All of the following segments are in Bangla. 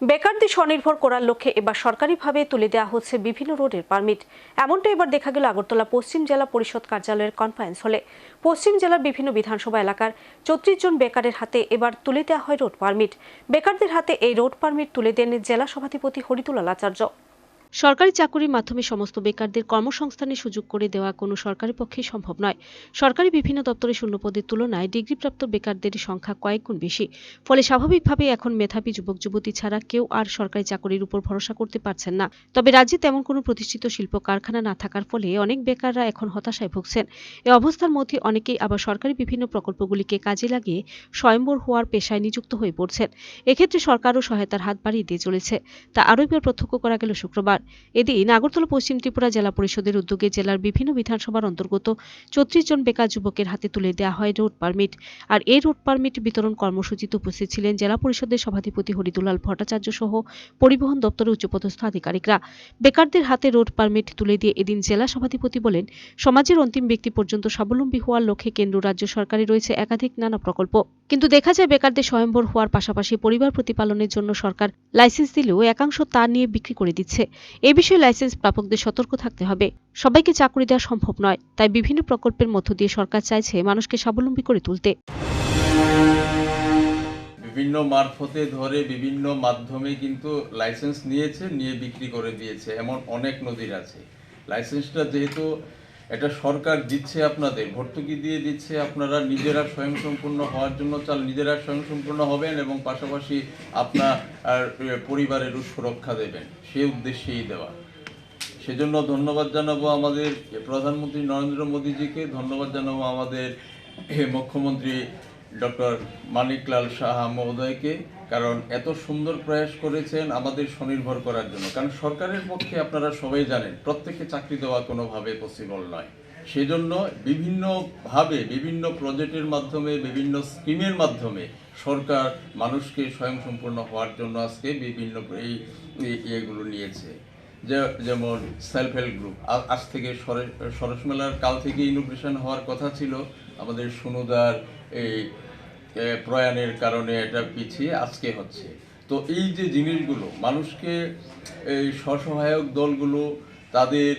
বেকারদের স্বনির্ভর করার লক্ষ্যে এবার সরকারিভাবে তুলে দেওয়া হচ্ছে বিভিন্ন রোডের পারমিট। এমনটা এবার দেখা গেল আগরতলা পশ্চিম জেলা পরিষদ কার্যালয়ের কনফারেন্স হলে। পশ্চিম জেলার বিভিন্ন বিধানসভা এলাকার চৌত্রিশ জন বেকারের হাতে এবার তুলে দেওয়া হয় রোড পারমিট। বেকারদের হাতে এই রোড পারমিট তুলে দেন জেলা সভাধিপতি হরিদুলাল আচার্য। সরকারি চাকুরির মাধ্যমে সমস্ত বেকারদের কর্মসংস্থানের সুযোগ করে দেওয়া কোনো সরকারি পক্ষেই সম্ভব নয়। সরকারি বিভিন্ন দপ্তরে শূন্যপদের তুলনায় ডিগ্রিপ্রাপ্ত বেকারদের সংখ্যা কয়েক গুণ বেশি। ফলে স্বাভাবিকভাবে এখন মেধাবী যুবক যুবতী ছাড়া কেউ আর সরকারি চাকরির উপর ভরসা করতে পারছেন না। তবে রাজ্যে তেমন কোনো প্রতিষ্ঠিত শিল্প কারখানা না থাকার ফলে অনেক বেকাররা এখন হতাশায় ভুগছেন। এই অবস্থার মধ্যে অনেকেই আবার সরকারি বিভিন্ন প্রকল্পগুলিকে কাজে লাগিয়ে স্বয়ম্বর হওয়ার পেশায় নিযুক্ত হয়ে পড়ছেন। এক্ষেত্রে সরকারও সহায়তার হাত বাড়িয়ে দিয়ে চলেছে। তা আরও এবার প্রত্যক্ষ করা গেল শুক্রবার। এদিন আগরতলা পশ্চিম ত্রিপুরা জেলা পরিষদের উদ্যোগে জেলার বিভিন্ন বিধানসভার অন্তর্গত চৌত্রিশ জন বেকার যুবকের হাতে তুলে দেওয়া হয় রোড পারমিট। আর এই রোড পারমিট বিতরণ কর্মসূচিতে উপস্থিত ছিলেন জেলা পরিষদের সভাধিপতি হরিদুলাল ভট্টাচার্য সহ পরিবহন দপ্তরের উচ্চপদস্থ আধিকারিকরা। বেকারদের হাতে রোড পারমিট তুলে দিয়ে এদিন জেলা সভাধিপতি বলেন, সমাজের অন্তিম ব্যক্তি পর্যন্ত স্বাবলম্বী হওয়ার লক্ষ্যে কেন্দ্র রাজ্য সরকারি রয়েছে একাধিক নানা প্রকল্প। কিন্তু দেখা যায় বেকারদের স্বয়ম্বর হওয়ার পাশাপাশি পরিবার প্রতিপালনের জন্য সরকার লাইসেন্স দিলেও একাংশ তা নিয়ে বিক্রি করে দিচ্ছে। এ বিষয়ে লাইসেন্স প্রাপকদের সতর্ক থাকতে হবে। সবাইকে চাকরি দেওয়া সম্ভব নয়, তাই বিভিন্ন প্রকল্পের মধ্য দিয়ে সরকার চাইছে মানুষকে স্বাবলম্বী করে তুলতে। বিভিন্ন মারফতে ধরে বিভিন্ন মাধ্যমে কিন্তু লাইসেন্স নিয়েছে, নিয়ে বিক্রি করে দিয়েছে, এমন অনেক নদীর আছে। লাইসেন্সটা যেহেতু এটা সরকার দিচ্ছে আপনাদের, ভর্তুকি দিয়ে দিচ্ছে, আপনারা নিজেরা স্বয়ংসম্পূর্ণ হওয়ার জন্য চাল, নিজেরা স্বয়ংসম্পূর্ণ হবেন এবং পাশাপাশি আপনার পরিবারের সুরক্ষা দেবেন, সে উদ্দেশ্যেই দেওয়া। সেজন্য ধন্যবাদ জানাব আমাদের প্রধানমন্ত্রী নরেন্দ্র মোদীজিকে, ধন্যবাদ জানাব আমাদের মুখ্যমন্ত্রী ডক্টর মানিকলাল সাহা মহোদয়কে, কারণ এত সুন্দর প্রয়াস করেছেন আমাদের স্বনির্ভর করার জন্য। কারণ সরকারের পক্ষে আপনারা সবাই জানেন প্রত্যেককে চাকরি দেওয়া কোনোভাবে পসিবল নয়। সেজন্য বিভিন্নভাবে, বিভিন্ন প্রজেক্টের মাধ্যমে, বিভিন্ন স্কিমের মাধ্যমে সরকার মানুষকে স্বয়ংসম্পূর্ণ হওয়ার জন্য আজকে বিভিন্ন এই ইয়েগুলো নিয়েছে। যে- যেমন সেলফ হেল্প গ্রুপ আজ থেকে সরে- সরস মেলার কাল থেকে ইনোগ্রেশন হওয়ার কথা ছিল। আমাদের সুনুদার এই প্রয়াণের কারণে এটা পিছিয়ে আজকে হচ্ছে। তো এই যে জিনিসগুলো, মানুষকে এই স্বসহায়ক দলগুলো, তাদের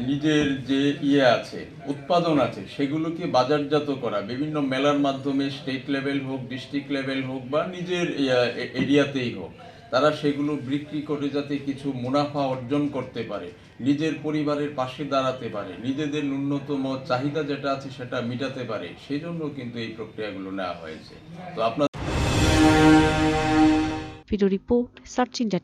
নিজের যে ইয়ে আছে, উৎপাদন আছে, সেগুলোকে বাজারজাত করা, বিভিন্ন মেলার মাধ্যমে স্টেট লেভেল হোক ডিস্ট্রিক্ট লেভেল হোক, বা নিজের এরিয়াতেই হোক তারা সেগুলো বিক্রি করে যাতে কিছু মুনাফা অর্জন করতে পারে, নিজের পরিবারের পাশে দাঁড়াতে পারে, নিজেদের ন্যূনতম চাহিদা যেটা আছে সেটা মেটাতে পারে সেই জন্য কিন্তু এই প্রক্রিয়াগুলো নেওয়া হয়েছে। তো আপনার ভিডিও রিপোর্ট, সার্চ ইন্ডিয়া